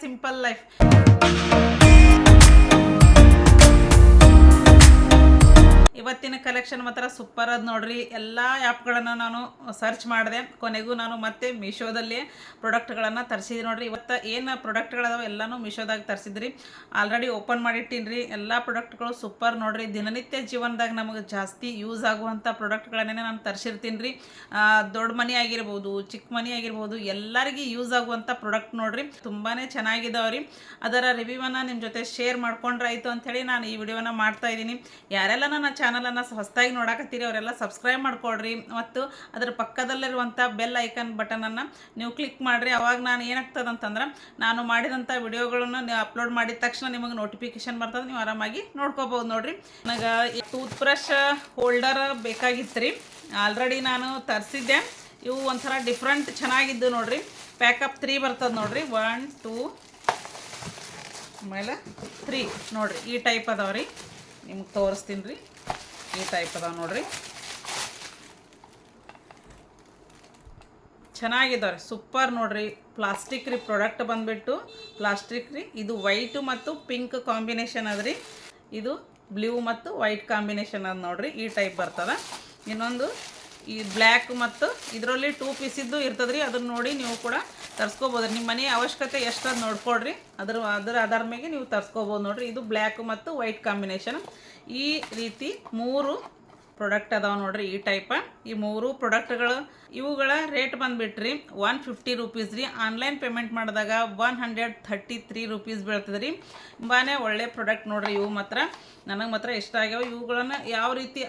Simple life collection ಮಾತ್ರ super ಅದ ನೋಡ್ರಿ. ಎಲ್ಲ ಆ್ಯಪ್ಗಳನ್ನು ನಾನು ಸರ್ಚ್ ಮಾಡಿದೆ. ಕೊನೆಗೂ ನಾನು ಮತ್ತೆ ಮೀಶೋದಲ್ಲಿ ಪ್ರಾಡಕ್ಟ್ಗಳನ್ನು ತರಿಸಿದ್ದೆ ನೋಡ್ರಿ. ಇವತ್ತು ಏನು ಪ್ರಾಡಕ್ಟ್ಗಳದಾವೆ ಎಲ್ಲನೂ ಮೀಶೋದಾಗ ತರಿಸಿದ್ರಿ. ಆಲ್ರೆಡಿ ಓಪನ್ ಮಾಡಿಟ್ಟಿನಿ ರೀ ಎಲ್ಲ ಪ್ರಾಡಕ್ಟ್ಗಳು ಸೂಪರ್ ನೋಡ್ರಿ. ದಿನನಿತ್ಯ ಜೀವನದಾಗ ನಮಗೆ ಜಾಸ್ತಿ ಯೂಸ್ ಆಗುವಂಥ ಪ್ರಾಡಕ್ಟ್ಗಳನ್ನೇ ನಾನು ತರಿಸಿರ್ತೀನಿ ರೀ ದೊಡ್ಡ ಮನಿ ಆಗಿರ್ಬೋದು ಚಿಕ್ಕ ಮನಿ ಆಗಿರ್ಬೋದು, ಎಲ್ಲರಿಗೂ ಯೂಸ್ ಆಗುವಂಥ ಪ್ರಾಡಕ್ಟ್ ನೋಡ್ರಿ. ತುಂಬಾ ಚೆನ್ನಾಗಿದಾವೆ ರೀ ಅದರ ರಿವ್ಯೂವನ್ನು ನಿಮ್ಮ ಜೊತೆ ಶೇರ್ ಮಾಡ್ಕೊಂಡ್ರೆ ಆಯಿತು ಅಂಥೇಳಿ ನಾನು ಈ ವಿಡಿಯೋನ ಮಾಡ್ತಾ ಇದ್ದೀನಿ. ಯಾರೆಲ್ಲ ನನ್ನ ಚಾನಲನ್ನು ಹೊಸದಾಗಿ ನೋಡಕತ್ತೀರಿ, ಅವರೆಲ್ಲ ಸಬ್ಸ್ಕ್ರೈಬ್ ಮಾಡ್ಕೊಳ್ರಿ. ಮತ್ತು ಅದರ ಪಕ್ಕದಲ್ಲಿರುವಂಥ ಬೆಲ್ ಐಕನ್ ಬಟನನ್ನು ನೀವು ಕ್ಲಿಕ್ ಮಾಡಿರಿ. ಅವಾಗ ನಾನು ಏನಾಗ್ತದೆ ಅಂತಂದ್ರೆ ನಾನು ಮಾಡಿದಂಥ ವಿಡಿಯೋಗಳನ್ನು ನೀವು ಅಪ್ಲೋಡ್ ಮಾಡಿದ ತಕ್ಷಣ ನಿಮಗೆ ನೋಟಿಫಿಕೇಶನ್ ಬರ್ತದೆ, ನೀವು ಆರಾಮಾಗಿ ನೋಡ್ಕೋಬೋದು ನೋಡಿರಿ. ನನಗೆ ಟೂತ್ ಬ್ರಷ್ ಹೋಲ್ಡರ್ ಬೇಕಾಗಿತ್ತು ರೀ ಆಲ್ರೆಡಿ ನಾನು ತರಿಸಿದ್ದೆ. ಇವು ಒಂಥರ ಡಿಫ್ರೆಂಟ್ ಚೆನ್ನಾಗಿದ್ದು ನೋಡಿರಿ. ಪ್ಯಾಕಪ್ ತ್ರೀ ಬರ್ತದೆ ನೋಡಿರಿ. ಒನ್ ಟೂ ಆಮೇಲೆ ತ್ರೀ ನೋಡಿರಿ. ಈ ಟೈಪ್ ಅದಾವ ರೀ ನಿಮ್ಗೆ ತೋರಿಸ್ತೀನಿ ರೀ. ಈ ಟೈಪ್ ಅದಾವೆ ನೋಡ್ರಿ. ಚೆನ್ನಾಗಿದ್ದಾವೆ ಸೂಪರ್ ನೋಡ್ರಿ. ಪ್ಲಾಸ್ಟಿಕ್ ರೀ ಪ್ರಾಡಕ್ಟ್ ಬಂದುಬಿಟ್ಟು ಪ್ಲಾಸ್ಟಿಕ್ ರೀ. ಇದು ವೈಟು ಮತ್ತು ಪಿಂಕ್ ಕಾಂಬಿನೇಷನ್ ಅದ ರೀ ಇದು ಬ್ಲೂ ಮತ್ತು ವೈಟ್ ಕಾಂಬಿನೇಷನ್ ಅದ ನೋಡ್ರಿ, ಈ ಟೈಪ್ ಬರ್ತದೆ. ಇನ್ನೊಂದು ಈ ಬ್ಲ್ಯಾಕ್ ಮತ್ತು ಇದರಲ್ಲಿ ಟೂ ಪೀಸಿದ್ದು ಇರ್ತದೆ ರೀ ಅದನ್ನ ನೋಡಿ ನೀವು ಕೂಡ ತರಿಸ್ಕೋಬೋದು. ನಿಮ್ಮ ಮನೆ ಅವಶ್ಯಕತೆ ಎಷ್ಟದು ನೋಡ್ಕೊಳ್ರಿ. ಅದ್ರ, ಅದರ ಆಧಾರ ಮೇಲೆ ನೀವು ತರಿಸ್ಕೋಬೋದು ನೋಡ್ರಿ. ಇದು ಬ್ಲ್ಯಾಕ್ ಮತ್ತು ವೈಟ್ ಕಾಂಬಿನೇಷನ್ ಈ ರೀತಿ ಮೂರು ಪ್ರಾಡಕ್ಟ್ ಅದಾವ ನೋಡ್ರಿ ಈ ಟೈಪ ಈ ಮೂರು ಪ್ರಾಡಕ್ಟ್ಗಳು ಇವುಗಳ ರೇಟ್ ಬಂದುಬಿಟ್ರಿ ಒನ್ ಫಿಫ್ಟಿ ರುಪೀಸ್ ರೀ. ಆನ್ಲೈನ್ ಪೇಮೆಂಟ್ ಮಾಡಿದಾಗ one hundred thirty three rupees ಬೀಳ್ತದೆ ರೀ ತುಂಬಾ ಒಳ್ಳೆ ಪ್ರಾಡಕ್ಟ್ ನೋಡ್ರಿ ಇವು ಮಾತ್ರ. ನನಗೆ ಮಾತ್ರ ಇಷ್ಟ ಆಗ್ಯಾವ. ಇವುಗಳನ್ನು ಯಾವ ರೀತಿ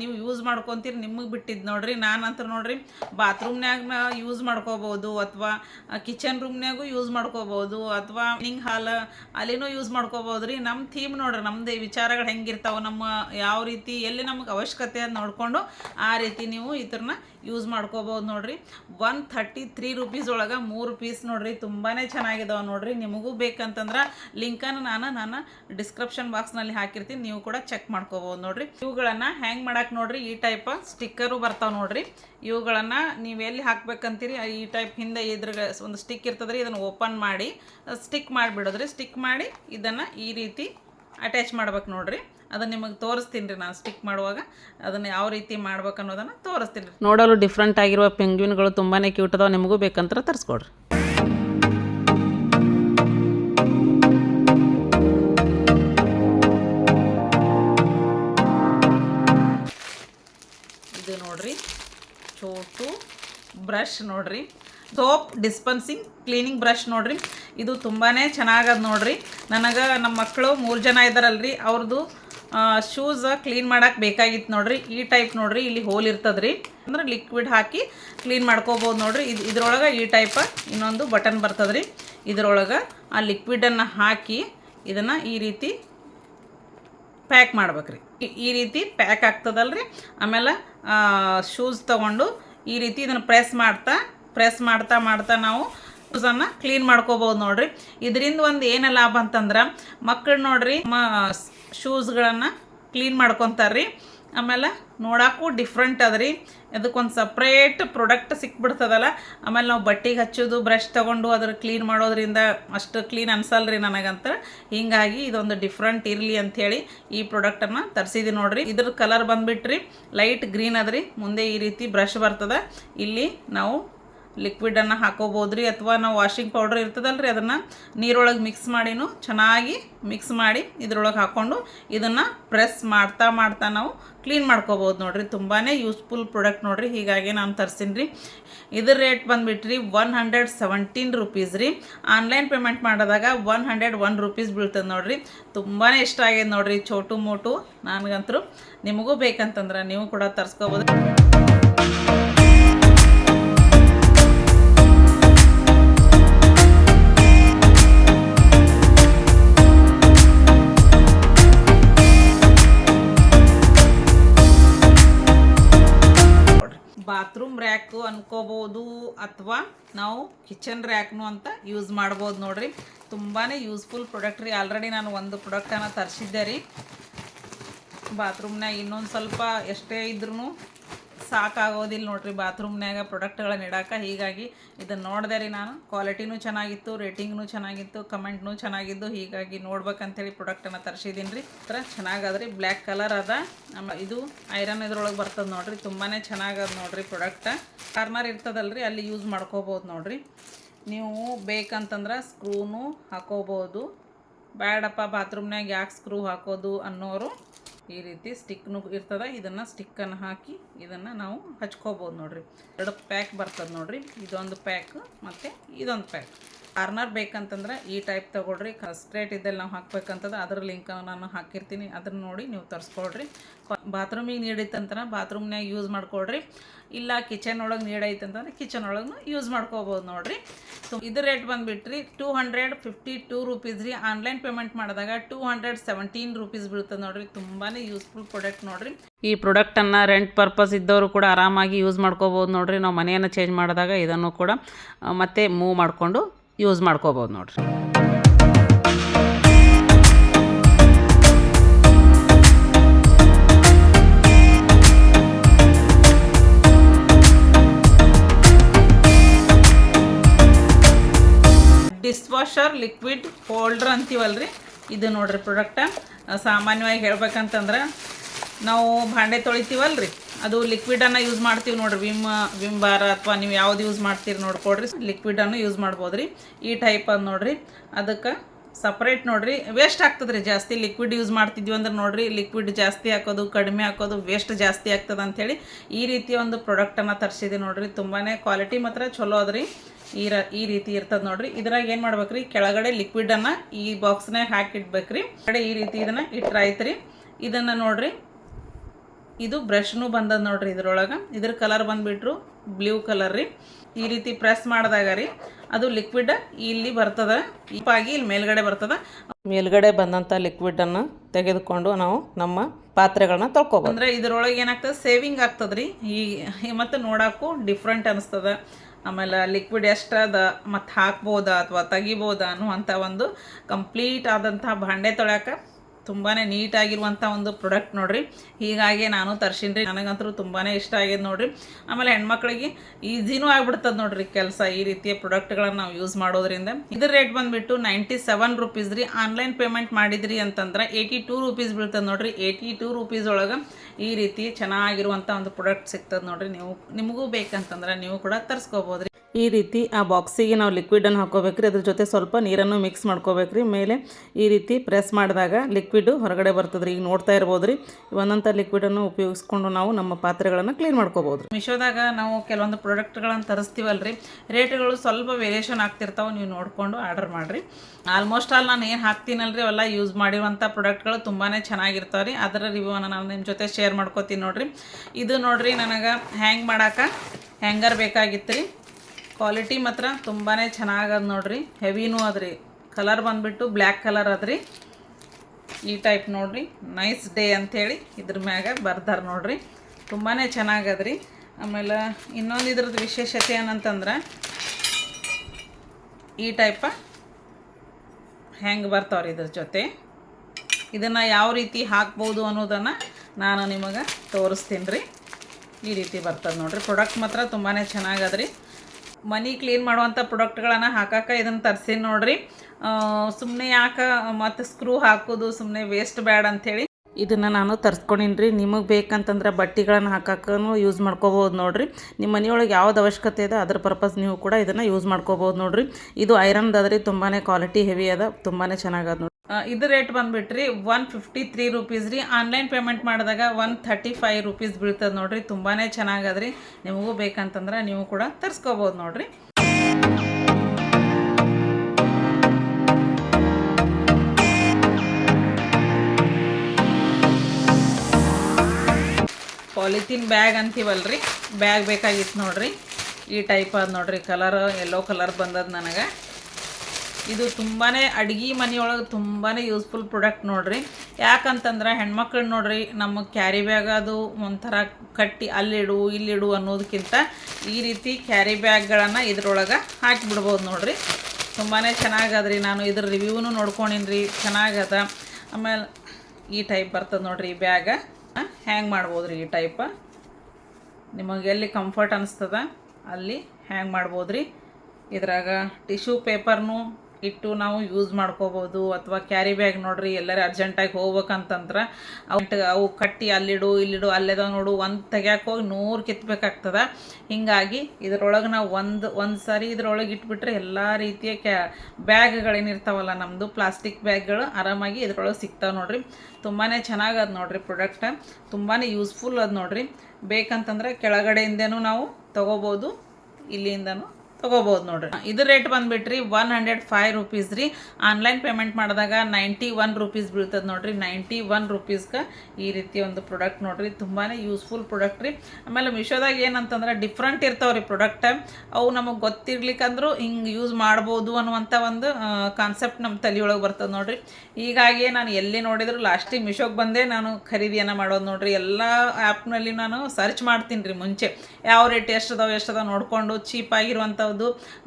ನೀವು ಯೂಸ್ ಮಾಡ್ಕೊತೀರಿ ನಿಮಗೆ ಬಿಟ್ಟಿದ್ದು ನೋಡ್ರಿ. ನಾನಂತೂ ನೋಡ್ರಿ ಬಾತ್ರೂಮ್ನಾಗ ಯೂಸ್ ಮಾಡ್ಕೋಬೋದು ಅಥವಾ ಕಿಚನ್ ರೂಮ್ನಾಗೂ ಯೂಸ್ ಮಾಡ್ಕೋಬೋದು ಅಥವಾ ನಿಂಗೆ ಹಾಲ್ ಅಲ್ಲಿನೂ ಯೂಸ್ ಮಾಡ್ಕೋಬೋದು ರೀ ನಮ್ಮ ಥೀಮ್ ನೋಡ್ರಿ ನಮ್ಮದು ವಿಚಾರಗಳು ಹೆಂಗಿರ್ತಾವೆ, ನಮ್ಮ ಯಾವ ರೀತಿ, ಎಲ್ಲಿ ನಮಗೆ ಅವಶ್ಯಕತೆ ಅಂತ ನೋಡಿಕೊಂಡು ಆ ರೀತಿ ನೀವು ಇದನ್ನ ಯೂಸ್ ಮಾಡ್ಕೋಬೋದು ನೋಡ್ರಿ. ಒನ್ ಥರ್ಟಿ ತ್ರೀ ರುಪೀಸ್ ಒಳಗೆ ಮೂರು ಪೀಸ್ ನೋಡ್ರಿ ತುಂಬಾ ಚೆನ್ನಾಗಿದಾವೆ ನೋಡ್ರಿ. ನಿಮಗೂ ಬೇಕಂತಂದ್ರೆ ಲಿಂಕನ್ನು ನಾನು ನಾನು ಡಿಸ್ಕ್ರಿಪ್ಷನ್ ಬಾಕ್ಸ್ನಲ್ಲಿ ಹಾಕಿರ್ತೀನಿ. ನೀವು ಕೂಡ ಚೆಕ್ ಮಾಡ್ಕೋಬೋದು ನೋಡ್ರಿ. ಇವುಗಳನ್ನು ಹ್ಯಾಂಗ್ ಮಾಡಕ್ಕೆ ನೋಡ್ರಿ, ಈ ಟೈಪ್ ಸ್ಟಿಕ್ಕರು ಬರ್ತಾವೆ ನೋಡ್ರಿ. ಇವುಗಳನ್ನು ನೀವು ಎಲ್ಲಿ ಹಾಕ್ಬೇಕಂತೀರಿ, ಈ ಟೈಪ್ ಹಿಂದೆ ಇದ್ರ ಒಂದು ಸ್ಟಿಕ್ ಇರ್ತದ್ರಿ, ಇದನ್ನು ಓಪನ್ ಮಾಡಿ ಸ್ಟಿಕ್ ಮಾಡಿಬಿಡೋದ್ರಿ. ಸ್ಟಿಕ್ ಮಾಡಿ ಇದನ್ನು ಈ ರೀತಿ ಅಟ್ಯಾಚ್ ಮಾಡ್ಬೇಕು ನೋಡ್ರಿ. ಅದನ್ನ ನಿಮಗೆ ತೋರಿಸ್ತೀನಿ ರೀ ನಾನು ಸ್ಟಿಕ್ ಮಾಡುವಾಗ. ಅದನ್ನು ಯಾವ ರೀತಿ ಮಾಡ್ಬೇಕು ಅನ್ನೋದನ್ನು ತೋರಿಸ್ತೀನಿ ರೀ. ನೋಡಲು ಡಿಫ್ರೆಂಟ್ ಆಗಿರುವ ಪೆಂಗ್ವಿನ್ಗಳು ತುಂಬಾ ಕ್ಯೂಟ್ ಅದಾವೆ ನಿಮಗೂ ಬೇಕಂತ ತರಿಸ್ಕೊಡ್ರಿ. ಇದು ನೋಡ್ರಿ ಚೋಟು ಬ್ರಷ್ ನೋಡ್ರಿ. ಸೋಪ್ ಡಿಸ್ಪೆನ್ಸಿಂಗ್ ಕ್ಲೀನಿಂಗ್ ಬ್ರಷ್ ನೋಡ್ರಿ. ಇದು ತುಂಬಾ ಚೆನ್ನಾಗದ ನೋಡ್ರಿ. ನನಗೆ ನಮ್ಮ ಮಕ್ಕಳು ಮೂರು ಜನ ಇದ್ದಾರಲ್ರಿ ಅವ್ರದ್ದು ಶೂಸ್ ಕ್ಲೀನ್ ಮಾಡಕ್ಕೆ ಬೇಕಾಗಿತ್ತು ನೋಡ್ರಿ. ಈ ಟೈಪ್ ನೋಡ್ರಿ, ಇಲ್ಲಿ ಹೋಲ್ ಇರ್ತದ್ರಿ. ಅಂದ್ರೆ ಲಿಕ್ವಿಡ್ ಹಾಕಿ ಕ್ಲೀನ್ ಮಾಡ್ಕೋಬೋದು ನೋಡ್ರಿ. ಇದು ಇದ್ರೊಳಗೆ ಈ ಟೈಪ್ ಇನ್ನೊಂದು ಬಟನ್ ಬರ್ತದ್ರಿ. ಇದರೊಳಗೆ ಆ ಲಿಕ್ವಿಡನ್ನು ಹಾಕಿ ಇದನ್ನು ಈ ರೀತಿ ಪ್ಯಾಕ್ ಮಾಡ್ಬೇಕ್ರಿ. ಈ- ರೀತಿ ಪ್ಯಾಕ್ ಆಗ್ತದಲ್ರಿ. ಆಮೇಲೆ ಶೂಸ್ ತಗೊಂಡು ಈ ರೀತಿ ಇದನ್ನು ಪ್ರೆಸ್ ಮಾಡ್ತಾ ಪ್ರೆಸ್ ಮಾಡ್ತಾ ಮಾಡ್ತಾ ನಾವು ಶೂಸನ್ನು ಕ್ಲೀನ್ ಮಾಡ್ಕೋಬೋದು ನೋಡ್ರಿ. ಇದರಿಂದ ಒಂದು ಏನು ಲಾಭ ಅಂತಂದ್ರೆ ಮಕ್ಕಳು ನೋಡ್ರಿ ಮ ಶೂಸ್ಗಳನ್ನು ಕ್ಲೀನ್ ಮಾಡ್ಕೊತಾರ್ರಿ. ಆಮೇಲೆ ನೋಡೋಕ್ಕೂ ಡಿಫ್ರೆಂಟ್ ಅದ ರೀ ಅದಕ್ಕೊಂದು ಸಪ್ರೇಟ್ ಪ್ರಾಡಕ್ಟ್ ಸಿಕ್ಬಿಡ್ತದಲ್ಲ. ಆಮೇಲೆ ನಾವು ಬಟ್ಟೆಗೆ ಹಚ್ಚೋದು, ಬ್ರಷ್ ತೊಗೊಂಡು ಅದ್ರ ಕ್ಲೀನ್ ಮಾಡೋದ್ರಿಂದ ಅಷ್ಟು ಕ್ಲೀನ್ ಅನ್ಸಲ್ಲ ರೀ ನನಗಂತ. ಹೀಗಾಗಿ ಇದೊಂದು ಡಿಫ್ರೆಂಟ್ ಇರಲಿ ಅಂಥೇಳಿ ಈ ಪ್ರಾಡಕ್ಟನ್ನು ತರಿಸಿದೆ ನೋಡ್ರಿ. ಇದ್ರ ಕಲರ್ ಬಂದುಬಿಟ್ರಿ, ಲೈಟ್ ಗ್ರೀನ್ ಅದ ರೀ ಮುಂದೆ ಈ ರೀತಿ ಬ್ರಷ್ ಬರ್ತದೆ. ಇಲ್ಲಿ ನಾವು ಲಿಕ್ವಿಡನ್ನು ಹಾಕೋಬೋದು ರೀ ಅಥವಾ ನಾವು ವಾಷಿಂಗ್ ಪೌಡ್ರ್ ಇರ್ತದಲ್ಲ ರೀ ಅದನ್ನು ನೀರೊಳಗೆ ಮಿಕ್ಸ್ ಮಾಡಿನೂ ಚೆನ್ನಾಗಿ ಮಿಕ್ಸ್ ಮಾಡಿ ಇದ್ರೊಳಗೆ ಹಾಕ್ಕೊಂಡು ಇದನ್ನು ಪ್ರೆಸ್ ಮಾಡ್ತಾ ಮಾಡ್ತಾ ನಾವು ಕ್ಲೀನ್ ಮಾಡ್ಕೋಬೋದು ನೋಡಿರಿ. ತುಂಬಾ ಯೂಸ್ಫುಲ್ ಪ್ರಾಡಕ್ಟ್ ನೋಡಿರಿ. ಹೀಗಾಗಿ ನಾನು ತರ್ಸೀನಿ ರೀ ಇದ್ರ ರೇಟ್ ಬಂದುಬಿಟ್ರಿ ಒನ್ ಹಂಡ್ರೆಡ್ ಸೆವೆಂಟೀನ್ ರುಪೀಸ್ ರೀ. ಆನ್ಲೈನ್ ಪೇಮೆಂಟ್ ಮಾಡಿದಾಗ ಒನ್ ಹಂಡ್ರೆಡ್ ಒನ್ ರುಪೀಸ್ ಬೀಳ್ತದೆ ನೋಡಿರಿ. ತುಂಬಾ ಇಷ್ಟ ಆಗ್ಯದ ನೋಡಿರಿ. ಚೋಟು ಮೋಟು. ನನಗಂತರೂ ನಿಮಗೂ ಬೇಕಂತಂದ್ರೆ ನೀವು ಕೂಡ ತರಿಸ್ಕೋಬೋದು. ಅನ್ಕೋಬೋದು ಅಥವಾ ನಾವು ಕಿಚನ್ ರ್ಯಾಕ್ನು ಅಂತ ಯೂಸ್ ಮಾಡ್ಬೋದು ನೋಡ್ರಿ. ತುಂಬಾ ಯೂಸ್ಫುಲ್ ಪ್ರಾಡಕ್ಟ್ ರೀ. ಆಲ್ರೆಡಿ ನಾನು ಒಂದು ಪ್ರಾಡಕ್ಟನ್ನು ತರಿಸಿದ್ದೆ ರೀ. ಬಾತ್ರೂಮ್ನಾಗ ಇನ್ನೊಂದು ಸ್ವಲ್ಪ ಎಷ್ಟೇ ಇದ್ರೂ ಸಾಕಾಗೋದಿಲ್ಲ ನೋಡ್ರಿ ಬಾತ್ರೂಮ್ನಾಗ ಪ್ರಾಡಕ್ಟ್ಗಳನ್ನ ಇಡಾಕ. ಹೀಗಾಗಿ ಇದನ್ನು ನೋಡಿದೆ ರೀ ನಾನು. ಕ್ವಾಲಿಟಿನೂ ಚೆನ್ನಾಗಿತ್ತು ರೇಟಿಂಗ್ನೂ ಚೆನ್ನಾಗಿತ್ತು ಕಮೆಂಟ್ನೂ ಚೆನ್ನಾಗಿದ್ದು. ಹೀಗಾಗಿ ನೋಡ್ಬೇಕಂತೇಳಿ ಪ್ರಾಡಕ್ಟನ್ನು ತರಿಸಿದ್ದೀನಿ ರೀ. ಹತ್ರ ಚೆನ್ನಾಗದ್ರಿ ಬ್ಲ್ಯಾಕ್ ಕಲರ್ ಅದ. ಇದು ಐರನ್ ಇದ್ರೊಳಗೆ ಬರ್ತದೆ ನೋಡ್ರಿ. ತುಂಬಾ ಚೆನ್ನಾಗದ ನೋಡ್ರಿ ಪ್ರಾಡಕ್ಟ ಕಾರ್ನರ್ ಇರ್ತದಲ್ರಿ, ಅಲ್ಲಿ ಯೂಸ್ ಮಾಡ್ಕೋಬೋದು ನೋಡ್ರಿ. ನೀವು ಬೇಕಂತಂದ್ರೆ ಸ್ಕ್ರೂನು ಹಾಕೋಬೋದು. ಬ್ಯಾಡಪ್ಪ ಬಾತ್ರೂಮ್ನಾಗ ಯಾಕೆ ಸ್ಕ್ರೂ ಹಾಕೋದು ಅನ್ನೋರು ಈ ರೀತಿ ಸ್ಟಿಕ್ನು ಇರ್ತದೆ, ಇದನ್ನು ಸ್ಟಿಕ್ಕನ್ನು ಹಾಕಿ ಇದನ್ನು ನಾವು ಹಚ್ಕೋಬೋದು ನೋಡ್ರಿ. ಎರಡು ಪ್ಯಾಕ್ ಬರ್ತದೆ ನೋಡ್ರಿ, ಇದೊಂದು ಪ್ಯಾಕ್ ಮತ್ತು ಇದೊಂದು ಪ್ಯಾಕ್. ಕಾರ್ನರ್ ಬೇಕಂತಂದ್ರೆ ಈ ಟೈಪ್ ತೊಗೊಳ್ರಿ ಸ್ಟ್ರೇಟ್ ಇದ್ದಲ್ಲಿ ನಾವು ಹಾಕ್ಬೇಕಂತದ್ದು ಅದ್ರ ಲಿಂಕ್ ನಾನು ಹಾಕಿರ್ತೀನಿ, ಅದನ್ನ ನೋಡಿ ನೀವು ತರಿಸ್ಕೊಳ್ರಿ. ಬಾತ್ರೂಮಿಗೆ ನೀಡೈತಂತಂದ್ರೆ ಬಾತ್ರೂಮ್ನಾಗ ಯೂಸ್ ಮಾಡ್ಕೊಳ್ರಿ, ಇಲ್ಲ ಕಿಚನ್ ಒಳಗೆ ನೀಡೈತಂತಂದ್ರೆ ಕಿಚನ್ ಒಳಗೂ ಯೂಸ್ ಮಾಡ್ಕೋಬೋದು ನೋಡ್ರಿ. ಸೊ ಇದು rate ಬಂದ್ಬಿಟ್ರಿ two hundred fifty two rupees ರೀ. ಆನ್ಲೈನ್ ಪೇಮೆಂಟ್ ಮಾಡಿದಾಗ ಟೂ ಹಂಡ್ರೆಡ್ ಸೆವೆಂಟೀನ್ ರುಪೀಸ್ ಬೀಳ್ತದೆ ನೋಡ್ರಿ. ತುಂಬಾ ಯೂಸ್ಫುಲ್ ಪ್ರಾಡಕ್ಟ್ ನೋಡ್ರಿ. ಈ ಪ್ರಾಡಕ್ಟನ್ನು ರೆಂಟ್ ಪರ್ಪಸ್ ಇದ್ದವರು ಕೂಡ ಆರಾಮಾಗಿ ಯೂಸ್ ಮಾಡ್ಕೋಬೋದು ನೋಡ್ರಿ. ನಾವು ಮನೆಯನ್ನು ಚೇಂಜ್ ಮಾಡಿದಾಗ ಇದನ್ನು ಕೂಡ ಮತ್ತೆ ಮೂವ್ ಮಾಡಿಕೊಂಡು ಯೂಸ್ ಮಾಡ್ಕೋಬೋದು ನೋಡ್ರಿ. ವಾಷರ್ ಲಿಕ್ವಿಡ್ ಹೋಲ್ಡ್ರ್ ಅಂತೀವಲ್ರಿ? ಇದು ನೋಡ್ರಿ ಪ್ರಾಡಕ್ಟ ಸಾಮಾನ್ಯವಾಗಿ ಹೇಳ್ಬೇಕಂತಂದ್ರೆ ನಾವು ಭಾಂಡೆ ತೊಳಿತೀವಲ್ರಿ? ಅದು ಲಿಕ್ವಿಡನ್ನು ಯೂಸ್ ಮಾಡ್ತೀವಿ ನೋಡ್ರಿ. ವಿಮ್ ವಿಮ್ ಬಾರ ಅಥವಾ ನೀವು ಯಾವ್ದು ಯೂಸ್ ಮಾಡ್ತೀರಿ ನೋಡ್ಕೊಡ್ರಿ ಲಿಕ್ವಿಡನ್ನು ಯೂಸ್ ಮಾಡ್ಬೋದು ರೀ ಈ ಟೈಪ್ ಅದು ನೋಡ್ರಿ. ಅದಕ್ಕೆ ಸಪ್ರೇಟ್ ನೋಡ್ರಿ. ವೇಸ್ಟ್ ಆಗ್ತದೆ ರೀ ಜಾಸ್ತಿ. ಲಿಕ್ವಿಡ್ ಯೂಸ್ ಮಾಡ್ತಿದ್ವಿ ಅಂದ್ರೆ ನೋಡ್ರಿ ಲಿಕ್ವಿಡ್ ಜಾಸ್ತಿ ಹಾಕೋದು, ಕಡಿಮೆ ಹಾಕೋದು ವೇಸ್ಟ್ ಜಾಸ್ತಿ ಆಗ್ತದೆ ಅಂಥೇಳಿ ಈ ರೀತಿ ಒಂದು ಪ್ರಾಡಕ್ಟನ್ನು ತರಿಸಿದೆ ನೋಡ್ರಿ. ತುಂಬಾ ಕ್ವಾಲಿಟಿ ಮಾತ್ರ ಚಲೋ ಅದ್ರಿ. ಈ ರ ಈ ರೀತಿ ಇರ್ತದೆ ನೋಡ್ರಿ. ಇದ್ರಾಗ ಏನು ಮಾಡ್ಬೇಕ್ರಿ? ಕೆಳಗಡೆ ಲಿಕ್ವಿಡನ್ನು ಈ ಬಾಕ್ಸ್ನಾಗ ಹಾಕಿಡ್ಬೇಕ್ರಿ ಕಡೆ ಈ ರೀತಿ ಇದನ್ನು ಇಟ್ರಾಯ್ತು ರೀ ಇದನ್ನು ನೋಡ್ರಿ. ಇದು ಬ್ರಷ್ನು ಬಂದದ ನೋಡ್ರಿ ಇದ್ರೊಳಗೆ. ಇದ್ರ ಕಲರ್ ಬಂದ್ಬಿಟ್ರು ಬ್ಲೂ ಕಲರ್ ರೀ. ಈ ರೀತಿ ಪ್ರೆಸ್ ಮಾಡಿದಾಗ ರೀ, ಅದು ಲಿಕ್ವಿಡ್ ಇಲ್ಲಿ ಬರ್ತದ. ಇಪ್ಪಾಗಿ ಇಲ್ಲಿ ಮೇಲ್ಗಡೆ ಬರ್ತದ. ಮೇಲ್ಗಡೆ ಬಂದಂಥ ಲಿಕ್ವಿಡನ್ನು ತೆಗೆದುಕೊಂಡು ನಾವು ನಮ್ಮ ಪಾತ್ರೆಗಳನ್ನ ತೊಳ್ಕೊಬೋದು. ಅಂದ್ರೆ ಇದ್ರೊಳಗೆ ಏನಾಗ್ತದೆ? ಸೇವಿಂಗ್ ಆಗ್ತದೆ ರೀ ಈ ಮತ್ತು ನೋಡೋಕ್ಕೂ ಡಿಫ್ರೆಂಟ್ ಅನಿಸ್ತದ. ಆಮೇಲೆ ಲಿಕ್ವಿಡ್ ಎಷ್ಟದ ಮತ್ತು ಹಾಕ್ಬೋದಾ ಅಥವಾ ತೆಗಿಬೋದಾ ಅನ್ನುವಂಥ ಒಂದು ಕಂಪ್ಲೀಟ್ ಆದಂಥ ಭಾಂಡೆ ತೊಳ್ಯಾಕ ತುಂಬಾ ನೀಟಾಗಿರುವಂಥ ಒಂದು ಪ್ರಾಡಕ್ಟ್ ನೋಡ್ರಿ. ಹೀಗಾಗಿ ನಾನು ತರ್ಸಿನ್ರಿ ನನಗಂತೂ ತುಂಬಾ ಇಷ್ಟ ಆಗ್ಯದ ನೋಡ್ರಿ. ಆಮೇಲೆ ಹೆಣ್ಮಕ್ಳಿಗೆ ಈಸಿನೂ ಆಗ್ಬಿಡ್ತದೆ ನೋಡ್ರಿ ಕೆಲಸ ಈ ರೀತಿಯ ಪ್ರಾಡಕ್ಟ್ಗಳನ್ನು ನಾವು ಯೂಸ್ ಮಾಡೋದ್ರಿಂದ. ಇದ್ರ ರೇಟ್ ಬಂದುಬಿಟ್ಟು ನೈಂಟಿ ಸೆವೆನ್ ರುಪೀಸ್ ರೀ. ಆನ್ಲೈನ್ ಪೇಮೆಂಟ್ ಮಾಡಿದ್ರಿ ಅಂತಂದ್ರೆ ಏಯ್ಟಿ ಟೂ ರುಪೀಸ್ ಬೀಳ್ತದೆ ನೋಡ್ರಿ. ಏಯ್ಟಿ ಟೂ ರುಪೀಸ್ ಒಳಗೆ ಈ ರೀತಿ ಚೆನ್ನಾಗಿರುವಂಥ ಒಂದು ಪ್ರಾಡಕ್ಟ್ ಸಿಗ್ತದೆ ನೋಡ್ರಿ. ನೀವು, ನಿಮಗೂ ಬೇಕಂತಂದ್ರೆ ನೀವು ಕೂಡ ತರಿಸ್ಕೋಬೋದು ಈ ರೀತಿ ಆ ಬಾಕ್ಸಿಗೆ ನಾವು ಲಿಕ್ವಿಡನ್ನು ಹಾಕೋಬೇಕ್ರಿ. ಅದ್ರ ಜೊತೆ ಸ್ವಲ್ಪ ನೀರನ್ನು ಮಿಕ್ಸ್ ಮಾಡ್ಕೋಬೇಕ್ರಿ. ಮೇಲೆ ಈ ರೀತಿ ಪ್ರೆಸ್ ಮಾಡಿದಾಗ ಲಿಕ್ವಿಡ್ ಹೊರಗಡೆ ಬರ್ತದ್ರಿ. ಈಗ ನೋಡ್ತಾ ಇರ್ಬೋದು ರೀ ಒಂದಂಥ ಲಿಕ್ವಿಡನ್ನು ಉಪಯೋಗಿಸ್ಕೊಂಡು ನಾವು ನಮ್ಮ ಪಾತ್ರೆಗಳನ್ನು ಕ್ಲೀನ್ ಮಾಡ್ಕೋಬೋದು ಮಿಶೋದಾಗ ನಾವು ಕೆಲವೊಂದು ಪ್ರಾಡಕ್ಟ್ಗಳನ್ನು ತರಿಸ್ತೀವಲ್ರಿ. ರೇಟ್ಗಳು ಸ್ವಲ್ಪ ವೇರಿಯೇಷನ್ ಆಗ್ತಿರ್ತಾವೆ. ನೀವು ನೋಡಿಕೊಂಡು ಆರ್ಡರ್ ಮಾಡಿರಿ. ಆಲ್ಮೋಸ್ಟ್ ಆಲ್ ನಾನು ಏನು ಹಾಕ್ತೀನಲ್ರಿ. ಅವೆಲ್ಲ ಯೂಸ್ ಮಾಡಿರುವಂಥ ಪ್ರಾಡಕ್ಟ್ಗಳು ತುಂಬಾ ಚೆನ್ನಾಗಿರ್ತಾವೆ ರೀ ಅದರ ರಿವ್ಯೂವನ್ನು ನಾನು ನಿಮ್ಮ ಜೊತೆ ಶೇರ್ ಮಾಡ್ಕೋತೀನಿ ನೋಡಿರಿ. ಇದು ನೋಡಿರಿ ನನಗೆ ಹ್ಯಾಂಗ್ ಮಾಡೋಕೆ ಹ್ಯಾಂಗರ್ ಬೇಕಾಗಿತ್ತು ರೀ ಕ್ವಾಲಿಟಿ ಮಾತ್ರ ತುಂಬಾ ಚೆನ್ನಾಗದ ನೋಡ್ರಿ. ಹೆವಿನೂ ಅದ್ರಿ. ಕಲರ್ ಬಂದ್ಬಿಟ್ಟು ಬ್ಲ್ಯಾಕ್ ಕಲರ್ ಅದ್ರಿ. ಈ ಟೈಪ್ ನೋಡ್ರಿ. ನೈಸ್ ಡೇ ಅಂಥೇಳಿ ಇದ್ರ ಮ್ಯಾಗ ಬರ್ದಾರ ನೋಡ್ರಿ. ತುಂಬಾ ಚೆನ್ನಾಗದ್ರಿ. ಆಮೇಲೆ ಇನ್ನೊಂದು ಇದ್ರದ್ದು ವಿಶೇಷತೆ ಏನಂತಂದ್ರೆ ಈ ಟೈಪ ಹೆಂಗೆ ಬರ್ತಾವ್ರಿ ಇದ್ರ ಜೊತೆ. ಇದನ್ನು ಯಾವ ರೀತಿ ಹಾಕ್ಬೋದು ಅನ್ನೋದನ್ನು ನಾನು ನಿಮಗೆ ತೋರಿಸ್ತೀನಿ ರೀ ಈ ರೀತಿ ಬರ್ತದೆ ನೋಡ್ರಿ. ಪ್ರಾಡಕ್ಟ್ ಮಾತ್ರ ತುಂಬಾ ಚೆನ್ನಾಗದ್ರಿ. ಮನಿ ಕ್ಲೀನ್ ಮಾಡುವಂಥ ಪ್ರಾಡಕ್ಟ್ಗಳನ್ನು ಹಾಕಕ್ಕೆ ಇದನ್ನು ತರಿಸೀನಿ ನೋಡ್ರಿ. ಸುಮ್ಮನೆ ಯಾಕೆ ಮತ್ತು ಸ್ಕ್ರೂ ಹಾಕೋದು ಸುಮ್ಮನೆ ವೇಸ್ಟ್ ಬ್ಯಾಡ ಅಂಥೇಳಿ ಇದನ್ನು ನಾನು ತರಿಸ್ಕೊಂಡಿನಿ ರೀ ನಿಮಗೆ ಬೇಕಂತಂದ್ರೆ ಬಟ್ಟೆಗಳನ್ನು ಹಾಕಕ್ಕೂ ಯೂಸ್ ಮಾಡ್ಕೋಬೋದು ನೋಡಿರಿ. ನಿಮ್ಮ ಮನೆಯೊಳಗೆ ಯಾವ್ದು ಅವಶ್ಯಕತೆ ಇದೆ, ಅದ್ರ ಪರ್ಪಸ್ ನೀವು ಕೂಡ ಇದನ್ನು ಯೂಸ್ ಮಾಡ್ಕೋಬೋದು ನೋಡಿರಿ. ಇದು ಐರನ್ದು ಅದ್ರಿ ತುಂಬಾ ಕ್ವಾಲಿಟಿ ಹೆವಿ ಅದ ತುಂಬಾ ಚೆನ್ನಾಗದ ನೋಡಿ ಇದು ರೇಟ್ ಬಂದ್ಬಿಟ್ರಿ ಒನ್ ಫಿಫ್ಟಿ ತ್ರೀ ರುಪೀಸ್ ರೀ. ಆನ್ಲೈನ್ ಪೇಮೆಂಟ್ ಮಾಡಿದಾಗ ಒನ್ ತರ್ಟಿ ಫೈವ್ ರುಪೀಸ್ ಬೀಳ್ತದೆ ನೋಡಿರಿ. ತುಂಬಾ ಚೆನ್ನಾಗದ್ರಿ. ನಿಮಗೂ ಬೇಕಂತಂದ್ರೆ ನೀವು ಕೂಡ ತರಿಸ್ಕೋಬೋದು ನೋಡಿರಿ. Polythene bag ಅಂತೀವಲ್ರಿ. ಬ್ಯಾಗ್ ಬೇಕಾಗಿತ್ತು ನೋಡಿರಿ. ಈ ಟೈಪ್ ಅದು ನೋಡ್ರಿ. ಕಲರ್ ಎಲ್ಲೋ ಕಲರ್ ಬಂದದ ನನಗೆ. ಇದು ತುಂಬಾ ಅಡುಗೆ ಮನೆಯೊಳಗೆ ತುಂಬಾ ಯೂಸ್ಫುಲ್ ಪ್ರಾಡಕ್ಟ್ ನೋಡ್ರಿ. ಯಾಕಂತಂದ್ರೆ ಹೆಣ್ಮಕ್ಳು ನೋಡ್ರಿ, ನಮ್ಮ ಕ್ಯಾರಿ ಬ್ಯಾಗ್ ಅದು ಒಂಥರ ಕಟ್ಟಿ ಅಲ್ಲಿಡು, ಇಲ್ಲಿಡು ಅನ್ನೋದಕ್ಕಿಂತ ಈ ರೀತಿ ಕ್ಯಾರಿ ಬ್ಯಾಗ್ಗಳನ್ನು ಇದ್ರೊಳಗೆ ಹಾಕಿಬಿಡ್ಬೋದು ನೋಡ್ರಿ. ತುಂಬಾ ಚೆನ್ನಾಗದ್ರಿ. ನಾನು ಇದ್ರ ರಿವ್ಯೂನು ನೋಡ್ಕೊಂಡಿನಿ ರೀ ಚೆನ್ನಾಗದ. ಆಮೇಲೆ ಈ ಟೈಪ್ ಬರ್ತದೆ ನೋಡ್ರಿ ಈ ಬ್ಯಾಗ ಹ್ಯಾಂಗ್ ಮಾಡ್ಬೋದು ರೀ ಈ ಟೈಪ ನಿಮಗೆ ಎಲ್ಲಿ ಕಂಫರ್ಟ್ ಅನಿಸ್ತದ, ಅಲ್ಲಿ ಹ್ಯಾಂಗ್ ಮಾಡ್ಬೋದು ರೀ ಇದ್ರಾಗ ಟಿಶ್ಯೂ ಪೇಪರ್ನು ಇಟ್ಟು ನಾವು ಯೂಸ್ ಮಾಡ್ಕೋಬೋದು ಅಥವಾ ಕ್ಯಾರಿ ಬ್ಯಾಗ್ ನೋಡ್ರಿ, ಎಲ್ಲರೂ ಅರ್ಜೆಂಟಾಗಿ ಹೋಗ್ಬೇಕಂತಂದ್ರೆ ಅವು ಕಟ್ಟಿ ಅಲ್ಲಿಡು, ಇಲ್ಲಿಡು, ಅಲ್ಲೆದ ನೋಡು, ಒಂದು ತೆಗ್ಯಾಕೆ ಹೋಗಿ ನೂರು ಕಿತ್ಬೇಕಾಗ್ತದ. ಹೀಗಾಗಿ ಇದರೊಳಗೆ ನಾವು ಒಂದು ಒಂದು ಸಾರಿ ಇದ್ರೊಳಗೆ ಇಟ್ಬಿಟ್ರೆ ಎಲ್ಲ ರೀತಿಯ ಕ್ಯಾ ಬ್ಯಾಗ್ಗಳೇನಿರ್ತಾವಲ್ಲ ನಮ್ಮದು ಪ್ಲಾಸ್ಟಿಕ್ ಬ್ಯಾಗ್ಗಳು ಆರಾಮಾಗಿ ಇದ್ರೊಳಗೆ ಸಿಗ್ತಾವೆ ನೋಡ್ರಿ. ತುಂಬಾ ಚೆನ್ನಾಗದ ನೋಡ್ರಿ ಪ್ರಾಡಕ್ಟ್ ತುಂಬಾ ಯೂಸ್ಫುಲ್ ಅದು ನೋಡ್ರಿ. ಬೇಕಂತಂದ್ರೆ ಕೆಳಗಡೆಯಿಂದನೂ ನಾವು ತೊಗೋಬೋದು, ಇಲ್ಲಿಂದನೂ ತೊಗೋಬೋದು ನೋಡ್ರಿ. ಇದು ರೇಟ್ ಬಂದ್ಬಿಟ್ರಿ ಒನ್ ಹಂಡ್ರೆಡ್ ಫೈವ್ ರುಪೀಸ್ ರೀ. ಆನ್ಲೈನ್ ಪೇಮೆಂಟ್ ಮಾಡಿದಾಗ ನೈಂಟಿ ಒನ್ ರುಪೀಸ್ ಬೀಳ್ತದೆ ನೋಡ್ರಿ. ನೈಂಟಿ ಒನ್ ರುಪೀಸ್ಗೆ ಈ ರೀತಿ ಒಂದು ಪ್ರಾಡಕ್ಟ್ ನೋಡ್ರಿ. ತುಂಬಾ ಯೂಸ್ಫುಲ್ ಪ್ರಾಡಕ್ಟ್ ರೀ. ಆಮೇಲೆ ಮಿಶೋದಾಗ ಏನಂತಂದ್ರೆ ಡಿಫ್ರೆಂಟ್ ಇರ್ತಾವೆ ರೀ ಪ್ರಾಡಕ್ಟ್ ಅವು ನಮಗೆ ಗೊತ್ತಿರ್ಲಿಕ್ಕಂದ್ರೂ ಹಿಂಗೆ ಯೂಸ್ ಮಾಡ್ಬೋದು ಅನ್ನುವಂಥ ಒಂದು ಕಾನ್ಸೆಪ್ಟ್ ನಮ್ಮ ತಲೆಯೊಳಗೆ ಬರ್ತದೆ ನೋಡ್ರಿ. ಹೀಗಾಗಿ ನಾನು ಎಲ್ಲಿ ನೋಡಿದ್ರು ಲಾಸ್ಟಿಗೆ ಮಿಶೋಗೆ ಬಂದೇ ನಾನು ಖರೀದಿಯನ್ನು ಮಾಡೋದು ನೋಡ್ರಿ. ಎಲ್ಲ ಆ್ಯಪ್ನಲ್ಲಿ ನಾನು ಸರ್ಚ್ ಮಾಡ್ತೀನಿ ರೀ ಮುಂಚೆ. ಯಾವ ರೇಟ್ ಎಷ್ಟು ಎಷ್ಟದ ಎಷ್ಟು ಅದಾವೆ ನೋಡಿಕೊಂಡು ಚೀಪ್ ಆಗಿರುವಂಥದ್ದು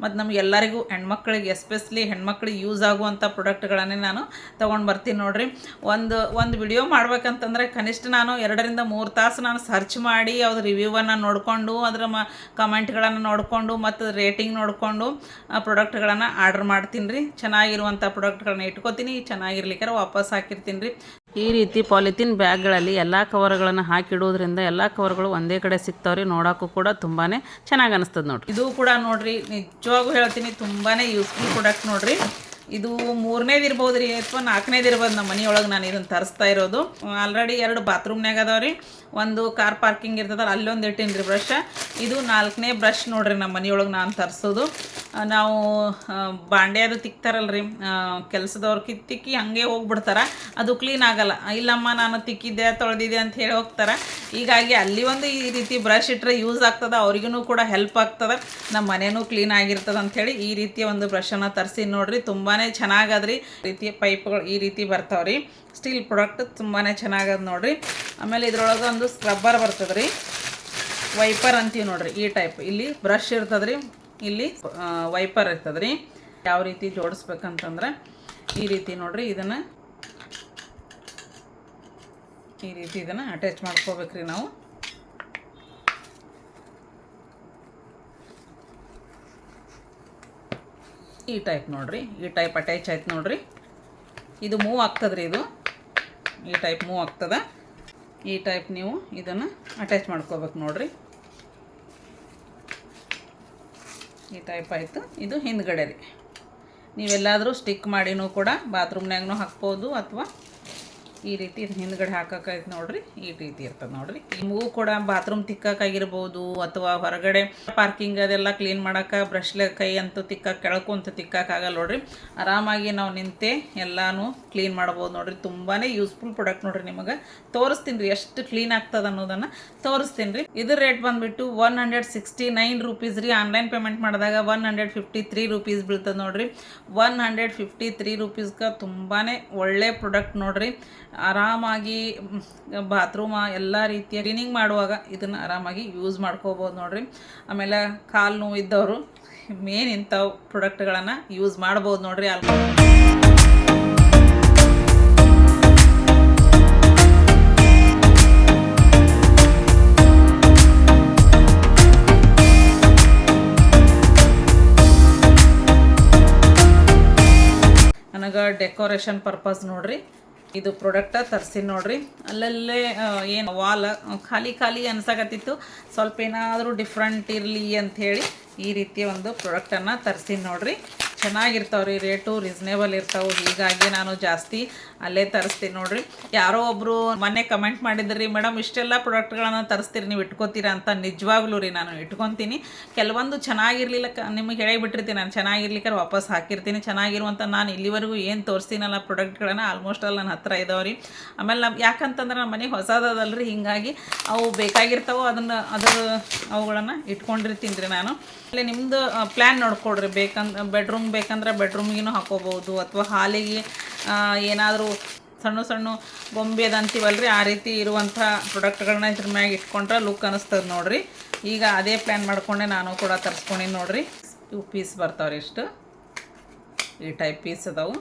ಮತ್ತು ನಮಗೆಲ್ಲರಿಗೂ ಹೆಣ್ಮಕ್ಳಿಗೆ ಎಸ್ಪೆಷಲಿ ಹೆಣ್ಮಕ್ಳಿಗೆ ಯೂಸ್ ಆಗುವಂಥ ಪ್ರಾಡಕ್ಟ್ಗಳನ್ನೇ ನಾನು ತೊಗೊಂಡು ಬರ್ತೀನಿ ನೋಡಿರಿ. ಒಂದು ಒಂದು ವಿಡಿಯೋ ಮಾಡ್ಬೇಕಂತಂದ್ರೆ ಕನಿಷ್ಠ ನಾನು ಎರಡರಿಂದ ಮೂರು ತಾಸು ನಾನು ಸರ್ಚ್ ಮಾಡಿ ಅವ್ರ ರಿವ್ಯೂವನ್ನು ನೋಡಿಕೊಂಡು, ಅದರ ಮ, ಕಮೆಂಟ್ಗಳನ್ನು ನೋಡಿಕೊಂಡು, ಮತ್ತು ರೇಟಿಂಗ್ ನೋಡಿಕೊಂಡು, ಆ ಪ್ರಾಡಕ್ಟ್ಗಳನ್ನು ಆರ್ಡ್ರ್ ಮಾಡ್ತೀನಿ ರೀ. ಚೆನ್ನಾಗಿರುವಂಥ ಪ್ರಾಡಕ್ಟ್ಗಳನ್ನ ಇಟ್ಕೋತೀನಿ, ಚೆನ್ನಾಗಿರ್ಲಿಕ್ಕಾರ ವಾಪಸ್ ಹಾಕಿರ್ತೀನಿ ರೀ. ಈ ರೀತಿ ಪಾಲಿಥಿನ್ ಬ್ಯಾಗ್ಗಳಲ್ಲಿ ಎಲ್ಲ ಕವರ್ಗಳನ್ನು ಹಾಕಿಡೋದ್ರಿಂದ ಎಲ್ಲ ಕವರ್ಗಳು ಒಂದೇ ಕಡೆ ಸಿಗ್ತಾವ್ರಿ, ನೋಡೋಕ್ಕೂ ಕೂಡ ತುಂಬಾ ಚೆನ್ನಾಗಿ ಅನಿಸ್ತದೆ ನೋಡ್ರಿ. ಇದು ಕೂಡ ನೋಡ್ರಿ ನಿಜವಾಗೂ ಹೇಳ್ತೀನಿ ತುಂಬಾ ಯೂಸ್ಫುಲ್ ಪ್ರಾಡಕ್ಟ್ ನೋಡ್ರಿ. ಇದು ಮೂರನೇದು ಇರ್ಬೋದು ರೀ ಅಥವಾ ನಾಲ್ಕನೇದು ಇರ್ಬೋದು ನಮ್ಮ ಮನೆಯೊಳಗೆ ನಾನು ಇದನ್ನು ತರಿಸ್ತಾ ಇರೋದು. ಆಲ್ರೆಡಿ ಎರಡು ಬಾತ್ರೂಮ್ನಾಗ ಅದಾವೆ ರೀ ಒಂದು ಕಾರ್ ಪಾರ್ಕಿಂಗ್ ಇರ್ತದಲ್ಲ, ಅಲ್ಲೊಂದು ಇಟ್ಟಿನಿ ರೀ ಬ್ರಷ್ ಇದು ನಾಲ್ಕನೇ ಬ್ರಷ್ ನೋಡ್ರಿ ನಮ್ಮ ಮನೆಯೊಳಗೆ ನಾನು ತರಿಸೋದು. ನಾವು ಬಾಂಡೆ ಅದು ತಿಕ್ತಾರಲ್ಲ ರೀ ಕೆಲಸದವ್ರು ಕಿತ್ತು ತಿಕ್ಕಿ ಹಂಗೆ ಹೋಗ್ಬಿಡ್ತಾರೆ. ಅದು ಕ್ಲೀನ್ ಆಗಲ್ಲ. ಇಲ್ಲಮ್ಮ, ನಾನು ತಿಕ್ಕಿದ್ದೆ, ತೊಳೆದಿದ್ದೆ ಅಂತ ಹೇಳಿ ಹೋಗ್ತಾರೆ. ಹೀಗಾಗಿ ಅಲ್ಲಿ ಒಂದು ಈ ರೀತಿ ಬ್ರಷ್ ಇಟ್ಟರೆ ಯೂಸ್ ಆಗ್ತದೆ ಅವ್ರಿಗೂ ಕೂಡ ಹೆಲ್ಪ್ ಆಗ್ತದೆ. ನಮ್ಮ ಮನೆಯೂ ಕ್ಲೀನ್ ಆಗಿರ್ತದೆ ಅಂಥೇಳಿ ಈ ರೀತಿಯ ಒಂದು ಬ್ರಷನ್ನು ತರಿಸಿ ನೋಡ್ರಿ ತುಂಬಾ ಚೆನ್ನಾಗದ್ರಿ. ರೀತಿಯ ಪೈಪ್ಗಳು ಈ ರೀತಿ ಬರ್ತಾವ್ರಿ. ಸ್ಟೀಲ್ ಪ್ರಾಡಕ್ಟ್ ತುಂಬಾ ಚೆನ್ನಾಗದ ನೋಡ್ರಿ. ಆಮೇಲೆ ಇದ್ರೊಳಗೆ ಒಂದು ಸ್ಕ್ರಬ್ಬರ್ ಬರ್ತದೆ ರೀ ವೈಪರ್ ಅಂತೀವಿ ನೋಡ್ರಿ, ಈ ಟೈಪ್ ಇಲ್ಲಿ ಬ್ರಷ್ ಇರ್ತದೆ ರೀ ಇಲ್ಲಿ ವೈಪರ್ ಇರ್ತದೆ ಯಾವ ರೀತಿ ಜೋಡಿಸ್ಬೇಕಂತಂದ್ರೆ ಈ ರೀತಿ ನೋಡ್ರಿ, ಇದನ್ನು ಈ ರೀತಿ ಇದನ್ನು ಅಟ್ಯಾಚ್ ಮಾಡ್ಕೋಬೇಕ್ರಿ ನಾವು. ಈ ಟೈಪ್ ನೋಡ್ರಿ, ಈ ಟೈಪ್ ಅಟ್ಯಾಚ್ ಆಯ್ತು ನೋಡ್ರಿ. ಇದು ಮೂವ್ ಆಗ್ತದ್ರಿ ಇದು. ಈ ಟೈಪ್ ಮೂವ್ ಆಗ್ತದ. ಈ ಟೈಪ್ ನೀವು ಇದನ್ನು ಅಟ್ಯಾಚ್ ಮಾಡ್ಕೋಬೇಕು ನೋಡ್ರಿ. ಈ ಟೈಪ್ ಆಯಿತು. ಇದು ಹಿಂದ್ಗಡೆ ರೀ ನೀವೆಲ್ಲಾದರೂ ಸ್ಟಿಕ್ ಮಾಡಿನೂ ಕೂಡ ಬಾತ್ರೂಮ್ನಾಗೂ ಹಾಕ್ಬೋದು ಅಥವಾ ಈ ರೀತಿ ಹಿಂದ್ಗಡೆ ಹಾಕಕ್ಕೈತೆ ನೋಡ್ರಿ, ಈ ರೀತಿ ಇರ್ತದೆ ನೋಡ್ರಿ. ನಿಮಗೂ ಕೂಡ ಬಾತ್ರೂಮ್ ತಿಕ್ಕಾಗಿರ್ಬೋದು ಅಥವಾ ಹೊರಗಡೆ ಪಾರ್ಕಿಂಗ್ ಅದೆಲ್ಲ ಕ್ಲೀನ್ ಮಾಡಕ್ಕೆ ಬ್ರಷ್ಲೆ ಕೈ ಅಂತೂ ತಿಕ್ಕಕ್ಕೆ ಕೆಳಕುಂತ ತಿಕ್ಕಾಗಲ್ಲ ನೋಡ್ರಿ. ಆರಾಮಾಗಿ ನಾವು ನಿಂತೆ ಎಲ್ಲಾನು ಕ್ಲೀನ್ ಮಾಡ್ಬೋದು ನೋಡ್ರಿ. ತುಂಬಾ ಯೂಸ್ಫುಲ್ ಪ್ರಾಡಕ್ಟ್ ನೋಡ್ರಿ ನಿಮಗೆ. ತೋರಿಸ್ತೀನಿ ರೀ ಎಷ್ಟು ಕ್ಲೀನ್ ಆಗ್ತದೆ ಅನ್ನೋದನ್ನು. ತೋರಿಸ್ತೀನಿ ರೀ. ಇದ್ರ ರೇಟ್ ಬಂದುಬಿಟ್ಟು one hundred sixty nine rupees ರೀ. ಆನ್ಲೈನ್ ಪೇಮೆಂಟ್ ಮಾಡಿದಾಗ one hundred fifty three rupees ಬೀಳ್ತದೆ ನೋಡ್ರಿ. ಒನ್ ಹಂಡ್ರೆಡ್ ಫಿಫ್ಟಿ ತ್ರೀ ರುಪೀಸ್ಗೆ ತುಂಬಾ ಒಳ್ಳೆ ಪ್ರಾಡಕ್ಟ್ ನೋಡ್ರಿ. ಆರಾಮಾಗಿ ಬಾತ್ರೂಮ ಎಲ್ಲ ರೀತಿಯ ಕ್ಲೀನಿಂಗ್ ಮಾಡುವಾಗ ಇದನ್ನು ಆರಾಮಾಗಿ ಯೂಸ್ ಮಾಡ್ಕೋಬೋದು ನೋಡಿರಿ. ಆಮೇಲೆ ಕಾಲು ನೋವು ಇದ್ದವರು ಮೇನ್ ಇಂಥವು ಪ್ರಾಡಕ್ಟ್ಗಳನ್ನು ಯೂಸ್ ಮಾಡ್ಬೋದು ನೋಡ್ರಿ ಅಲ್ಲಿ. ಡೆಕೋರೇಷನ್ ಪರ್ಪಸ್ ನೋಡ್ರಿ. ಇದು ಪ್ರಾಡಕ್ಟ ತರ್ಸಿ ನೋಡ್ರಿ. ಅಲ್ಲಲ್ಲೇ ಏನು ವಾಲ್ ಖಾಲಿ ಖಾಲಿ ಅನ್ಸಾಕತ್ತಿತ್ತು. ಸ್ವಲ್ಪ ಏನಾದರೂ ಡಿಫ್ರೆಂಟ್ ಇರಲಿ ಅಂಥೇಳಿ ಈ ರೀತಿಯ ಒಂದು ಪ್ರಾಡಕ್ಟನ್ನು ತರ್ಸಿ ನೋಡ್ರಿ. ಚೆನ್ನಾಗಿರ್ತಾವೆ ರೀ ರೇಟು ರೀಸ್ನೇಬಲ್ ಇರ್ತಾವೆ. ಹೀಗಾಗಿ ನಾನು ಜಾಸ್ತಿ ಅಲ್ಲೇ ತರಿಸ್ತೀನಿ ನೋಡ್ರಿ. ಯಾರೋ ಒಬ್ಬರು ಮೊನ್ನೆ ಕಮೆಂಟ್ ಮಾಡಿದ್ರಿ, ಮೇಡಮ್, ಇಷ್ಟೆಲ್ಲ ಪ್ರಾಡಕ್ಟ್ಗಳನ್ನು ತರಿಸ್ತೀರಿ, ನೀವು ಇಟ್ಕೋತೀರಾ ಅಂತ ನಿಜವಾಗ್ಲೂ ರೀ ನಾನು ಇಟ್ಕೊತೀನಿ. ಕೆಲವೊಂದು ಚೆನ್ನಾಗಿರ್ಲಿಲ್ಲ ನಿಮಗೆ ಹೇಳಿಬಿಟ್ಟಿರ್ತೀನಿ ನಾನು ಚೆನ್ನಾಗಿರ್ಲಿಕ್ಕೆ ವಾಪಸ್ ಹಾಕಿರ್ತೀನಿ. ಚೆನ್ನಾಗಿರುವಂಥ ನಾನು ಇಲ್ಲಿವರೆಗೂ ಏನು ತೋರಿಸ್ತೀನಲ್ಲ ಪ್ರಾಡಕ್ಟ್ಗಳನ್ನು ಆಲ್ಮೋಸ್ಟ್ ಅಲ್ಲಿ ನನ್ನ ಹತ್ರ ರೀ ಆಮೇಲೆ ನಮ್ಮ ಯಾಕಂತಂದ್ರೆ ನಮ್ಮ ಮನೆ ಹೊಸದದಲ್ರಿ. ಹೀಗಾಗಿ ಅವು ಬೇಕಾಗಿರ್ತಾವೋ ಅದನ್ನು, ಅದರ, ಅವುಗಳನ್ನು ಇಟ್ಕೊಂಡಿರ್ತೀನಿ ರೀ ನಾನು. ಅಲ್ಲಿ ನಿಮ್ಮದು ಪ್ಲ್ಯಾನ್ ನೋಡ್ಕೊಡ್ರಿ. ಬೇಕಂದ್ರೆ ಬೆಡ್ರೂಮ್ ಬೇಕಂದ್ರೆ ಬೆಡ್ರೂಮ್ಗಿನೂ ಹಾಕೋಬೋದು ಅಥವಾ ಹಾಲಿಗೆ ಏನಾದರೂ ಸಣ್ಣ ಸಣ್ಣ ಅದು ಅಂತೀವಲ್ರಿ ಆ ರೀತಿ ಇರುವಂಥ ಪ್ರಾಡಕ್ಟ್ಗಳನ್ನ ಇದ್ರ ಮ್ಯಾಗ ಇಟ್ಕೊಂಡ್ರೆ ಲುಕ್ ಅನಿಸ್ತದೆ ನೋಡಿರಿ. ಈಗ ಅದೇ ಪ್ಲ್ಯಾನ್ ಮಾಡ್ಕೊಂಡೆ ನಾನು ಕೂಡ ತರಿಸ್ಕೊಂಡಿನಿ ನೋಡಿರಿ. ಇವು ಪೀಸ್ ಬರ್ತಾವ್ರಿ ಇಷ್ಟು. ಈ ಟೈಪ್ ಪೀಸ್ ಅದಾವು.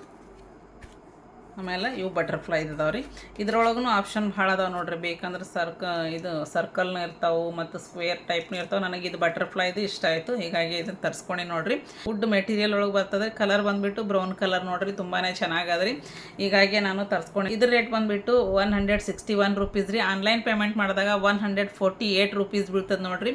ಆಮೇಲೆ ಇವು ಬಟರ್ಫ್ಲೈ ಇದಾವೆ ರೀ. ಇದ್ರೊಳಗೂ ಆಪ್ಷನ್ ಭಾಳ ಅದಾವೆ ನೋಡ್ರಿ. ಬೇಕಂದ್ರೆ ಸರ್ಕ ಇದು ಸರ್ಕಲ್ನ ಇರ್ತಾವೆ ಮತ್ತು ಸ್ಕ್ವೇರ್ ಟೈಪ್ನ ಇರ್ತಾವೆ. ನನಗೆ ಇದು ಬಟರ್ಫ್ಲೈದು ಇಷ್ಟ ಆಯಿತು. ಹೀಗಾಗಿ ಇದನ್ನು ತರಿಸ್ಕೊಂಡು ನೋಡ್ರಿ. ವುಡ್ ಮೆಟೀರಿಯಲ್ ಒಳಗೆ ಬರ್ತದೆ. ಕಲರ್ ಬಂದುಬಿಟ್ಟು ಬ್ರೌನ್ ಕಲರ್ ನೋಡ್ರಿ. ತುಂಬಾ ಚೆನ್ನಾಗದ್ರಿ ಹೀಗಾಗಿ ನಾನು ತರಿಸ್ಕೊಂಡು. ಇದ್ರ ರೇಟ್ ಬಂದುಬಿಟ್ಟು one hundred sixty one rupees ರೀ. ಆನ್ಲೈನ್ ಪೇಮೆಂಟ್ ಮಾಡಿದಾಗ one hundred forty eight rupees ಬೀಳ್ತದೆ ನೋಡ್ರಿ.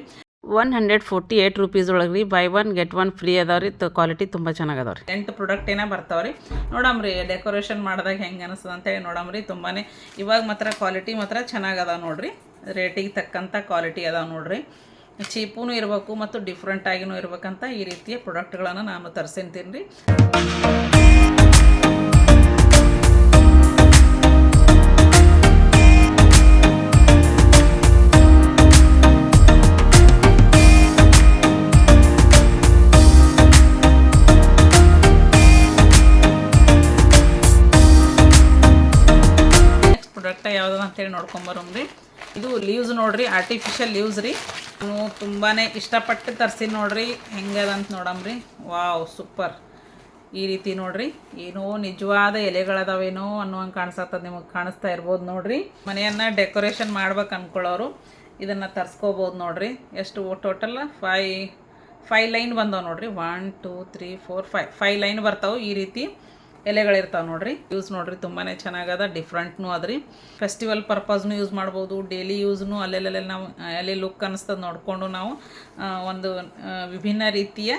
One hundred forty eight rupees ಒಳಗೆ ರೀ. Buy one get one free ಅದಾವ ರೀ ಕ್ವಾಲಿಟಿ ತುಂಬ ಚೆನ್ನಾಗಿ ಅದಾವ ರೀ ಎಂಟು ಪ್ರಾಡಕ್ಟ್ ಏನೇ ಬರ್ತಾವ್ರಿ? ನೋಡಮ್ರಿ ಡೆಕೋರೇಷನ್ ಮಾಡಿದಾಗ ಹೆಂಗೆ ಅನಿಸ್ತದೆ ಅಂತೇಳಿ ನೋಡಮ್ರಿ ತುಂಬಾ ಇವಾಗ ಮಾತ್ರ ಕ್ವಾಲಿಟಿ ಮಾತ್ರ ಚೆನ್ನಾಗಿ ಅದಾವ ನೋಡ್ರಿ ರೇಟಿಗೆ ತಕ್ಕಂಥ ಕ್ವಾಲಿಟಿ ಅದಾವ ನೋಡ್ರಿ. ಚೀಪೂ ಇರಬೇಕು ಮತ್ತು ಡಿಫ್ರೆಂಟ್ ಆಗಿನೂ ಇರ್ಬೇಕಂತ ಈ ರೀತಿಯ ಪ್ರಾಡಕ್ಟ್ಗಳನ್ನು ನಾನು ತರಿಸಿಂತೀನಿ ರೀ ಅಂತೇಳಿ ರೀ. ಇದು ಲೀವ್ಸ್ ನೋಡ್ರಿ ಆರ್ಟಿಫಿಷಿಯಲ್ ಲೀವ್ಸ್ ರೀ. ನಾನು ತುಂಬಾ ಇಷ್ಟಪಟ್ಟು ತರಿಸಿ ನೋಡ್ರಿ ಹೆಂಗದ ಅಂತ ನೋಡಮ್ರಿ ವಾವ್ ಸೂಪರ್ ಈ ರೀತಿ ನೋಡ್ರಿ, ಏನೋ ನಿಜವಾದ ಎಲೆಗಳದಾವೇನೋ ಅನ್ನೋಂಗೆ ಕಾಣಿಸತ್ತದ ನಿಮಗೆ ಕಾಣಿಸ್ತಾ ಇರ್ಬೋದು ನೋಡ್ರಿ. ಮನೆಯನ್ನು ಡೆಕೋರೇಷನ್ ಮಾಡ್ಬೇಕು ಅಂದ್ಕೊಳ್ಳೋರು ಇದನ್ನು ತರಿಸ್ಕೋಬೋದು ನೋಡ್ರಿ. ಎಷ್ಟು ಟೋಟಲ್ ಫೈ ಫೈ ಲೈನ್ ಬಂದವೆ ನೋಡ್ರಿ. One two three four five five line ಬರ್ತಾವೆ ಈ ರೀತಿ. ಎಲೆಗಳಿರ್ತಾವೆ ನೋಡ್ರಿ. ಯೂಸ್ ನೋಡ್ರಿ ತುಂಬಾ ಚೆನ್ನಾಗದ ಡಿಫ್ರೆಂಟ್ನು ಅದ್ರಿ. ಫೆಸ್ಟಿವಲ್ ಪರ್ಪಸ್ನು ಯೂಸ್ ಮಾಡ್ಬೋದು ಡೈಲಿ ಯೂಸ್ನು ಅಲ್ಲೆಲ್ಲೆಲ್ಲ ನಾವು ಅಲ್ಲಿ ಲುಕ್ ಅನಿಸ್ತದೆ ನೋಡಿಕೊಂಡು ನಾವು ಒಂದು ವಿಭಿನ್ನ ರೀತಿಯ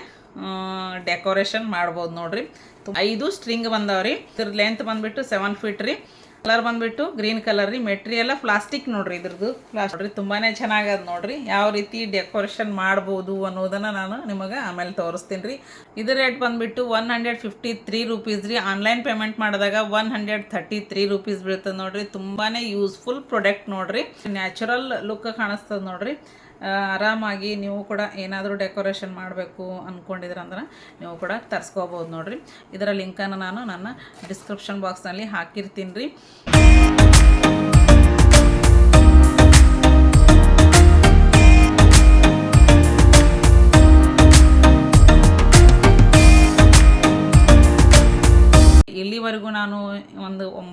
ಡೆಕೋರೇಷನ್ ಮಾಡ್ಬೋದು ನೋಡ್ರಿ. ಐದು ಸ್ಟ್ರಿಂಗ್ ಬಂದಾವ್ರಿ. ಇದ್ರ ಲೆಂತ್ ಬಂದ್ಬಿಟ್ಟು ಸೆವೆನ್ ಫೀಟ್ ರೀ. ಕಲರ್ ಬಂದ್ಬಿಟ್ಟು ಗ್ರೀನ್ ಕಲರ್ ರೀ. ಮೆಟೀರಿಯಲ್ ಪ್ಲಾಸ್ಟಿಕ್ ನೋಡ್ರಿ ಇದ್ರದ್ದು. ಪ್ಲಾಸ್ಟಿಕ್ ನೋಡ್ರಿ, ತುಂಬಾನೇ ಚೆನ್ನಾಗದ ನೋಡ್ರಿ. ಯಾವ ರೀತಿ ಡೆಕೋರೇಷನ್ ಮಾಡ್ಬೋದು ಅನ್ನೋದನ್ನ ನಾನು ನಿಮಗೆ ಆಮೇಲೆ ತೋರಿಸ್ತೀನಿ ರೀ. ಇದ್ರ ರೇಟ್ ಬಂದ್ಬಿಟ್ಟು one hundred fifty three rupees ರೀ. ಆನ್ಲೈನ್ ಪೇಮೆಂಟ್ ಮಾಡಿದಾಗ one hundred thirty three rupees ಬೀಳ್ತದೆ ನೋಡ್ರಿ. ತುಂಬಾನೇ ಯೂಸ್ಫುಲ್ ಪ್ರಾಡಕ್ಟ್ ನೋಡ್ರಿ. ನ್ಯಾಚುರಲ್ ಲುಕ್ ಕಾಣಿಸ್ತದೆ ನೋಡ್ರಿ. ಆರಾಮಾಗಿ ನೀವು ಕೂಡ ಏನಾದರೂ ಡೆಕೋರೇಷನ್ ಮಾಡಬೇಕು ಅಂದ್ಕೊಂಡಿದ್ರಂದ್ರೆ ನೀವು ಕೂಡ ತರಿಸ್ಕೋಬೋದು ನೋಡಿರಿ. ಇದರ ಲಿಂಕನ್ನು ನಾನು ನನ್ನ ಡಿಸ್ಕ್ರಿಪ್ಷನ್ ಬಾಕ್ಸ್ನಲ್ಲಿ ಹಾಕಿರ್ತೀನಿ ರೀ.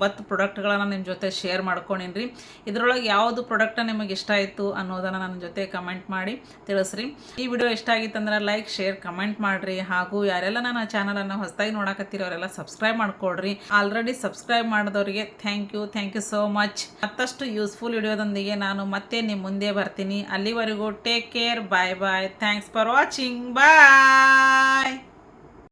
ಒಂಬತ್ತು ಪ್ರಾಡಕ್ಟ್ಗಳನ್ನು ನಿಮ್ಮ ಜೊತೆ ಶೇರ್ ಮಾಡ್ಕೊಂಡಿನ್ರಿ. ಇದರೊಳಗೆ ಯಾವುದು ಪ್ರಾಡಕ್ಟ್ ನಿಮಗೆ ಇಷ್ಟ ಆಯಿತು ಅನ್ನೋದನ್ನು ನನ್ನ ಜೊತೆ ಕಮೆಂಟ್ ಮಾಡಿ ತಿಳಿಸ್ರಿ. ಈ ವಿಡಿಯೋ ಇಷ್ಟ ಆಗಿತ್ತಂದ್ರೆ ಲೈಕ್ ಶೇರ್ ಕಮೆಂಟ್ ಮಾಡಿರಿ. ಹಾಗೂ ಯಾರೆಲ್ಲ ನನ್ನ ಚಾನಲನ್ನು ಹೊಸದಾಗಿ ನೋಡಕತ್ತೀರಿ ಅವರೆಲ್ಲ ಸಬ್ಸ್ಕ್ರೈಬ್ ಮಾಡ್ಕೊಳ್ರಿ ಆಲ್ರೆಡಿ ಸಬ್ಸ್ಕ್ರೈಬ್ ಮಾಡಿದವರಿಗೆ thank you thank you so much ಮತ್ತಷ್ಟು ಯೂಸ್ಫುಲ್ ವಿಡಿಯೋದೊಂದಿಗೆ ನಾನು ಮತ್ತೆ ನಿಮ್ಮ ಮುಂದೆ ಬರ್ತೀನಿ. ಅಲ್ಲಿವರೆಗೂ take care bye bye thanks for watching bye